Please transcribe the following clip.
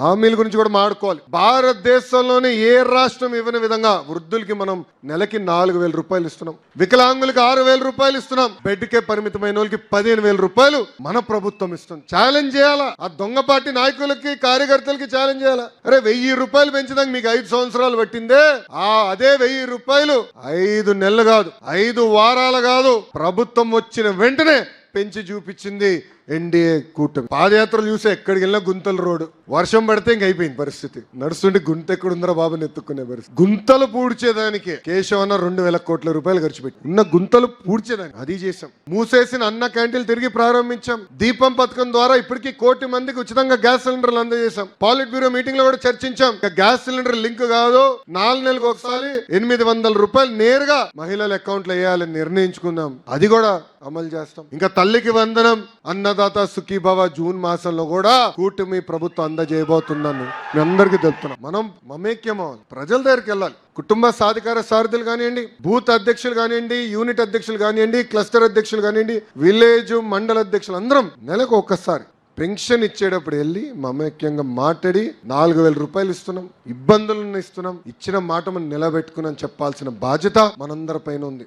హామీల గురించి కూడా మాట్లాడుకోవాలి. భారతదేశంలోనే ఏ రాష్ట్రం ఇవ్వని విధంగా వృద్ధులకి మనం నెలకి నాలుగు వేల రూపాయలు ఇస్తున్నాం. వికలాంగులకి ఆరు వేల రూపాయలు ఇస్తున్నాం. బెడ్కే పరిమితమైన వాళ్ళకి పదిహేను వేల రూపాయలు మన ప్రభుత్వం ఇస్తుంది. ఛాలెంజ్ చేయాలా? ఆ దొంగ పార్టీ నాయకులకి కార్యకర్తలకి ఛాలెంజ్ చేయాలా? అరే వెయ్యి రూపాయలు పెంచడానికి మీకు ఐదు సంవత్సరాలు పట్టిందే? ఆ అదే వెయ్యి రూపాయలు ఐదు నెలలు కాదు ఐదు వారాలు కాదు ప్రభుత్వం వచ్చిన వెంటనే పెంచి చూపించింది ఎన్డీఏ కూటమి. పాదయాత్రలు చూసే ఎక్కడికి వెళ్ళినా గుంతల రోడ్డు. వర్షం పడితే ఇంక అయిపోయింది పరిస్థితి. నడుస్తుంటే గుంత ఎక్కడుందరా బాబుని ఎత్తుకునే పరిస్థితి. గుంతలు పూడ్చేదానికి కేశవన్న రెండు వేల కోట్ల రూపాయలు ఖర్చు పెట్టి. ఉన్న గుంతలు పూడ్చేదానికి. అది చేసాం మూసేసిన అన్న క్యాంటీన్లు తిరిగి ప్రారంభించాం. దీపం పథకం ద్వారా ఇప్పటికీ కోటి మందికి ఉచితంగా గ్యాస్ సిలిండర్లు అందజేశాం. పాలిట్ బ్యూరో మీటింగ్లో కూడా చర్చించాం. గ్యాస్ సిలిండర్ లింక్ కాదు నాలుగు నెలలకు ఒకసారి ఎనిమిది వందల రూపాయలు నేరుగా మహిళల అకౌంట్లో వేయాలని నిర్ణయించుకుందాం అది కూడా అమలు చేస్తాం. ఇంకా తల్లికి వందనం. అన్నదాత సుఖీభవ జూన్ మాసంలో కూడా కూటమి ప్రభుత్వం అందజేయబోతుందని మీ అందరికీ తెలుపుతున్నాం. మనం మమేక్యం ప్రజల దగ్గరికి వెళ్ళాలి. కుటుంబ సాధికార సారథులు కానివ్వండి బూత్ అధ్యక్షులు కానివ్వండి యూనిట్ అధ్యక్షులు కానివ్వండి క్లస్టర్ అధ్యక్షులు కానివ్వండి విలేజ్ మండల అధ్యక్షులు అందరం నెలకు ఒక్కసారి పెన్షన్ ఇచ్చేటప్పుడు వెళ్ళి మమేక్యంగా మాట్లాడి నాలుగు వేల రూపాయలు ఇస్తున్నాం. ఇబ్బందులను ఇస్తున్నాం. ఇచ్చిన మాట మనం నిలబెట్టుకుని చెప్పాల్సిన బాధ్యత మనందరిపైన ఉంది.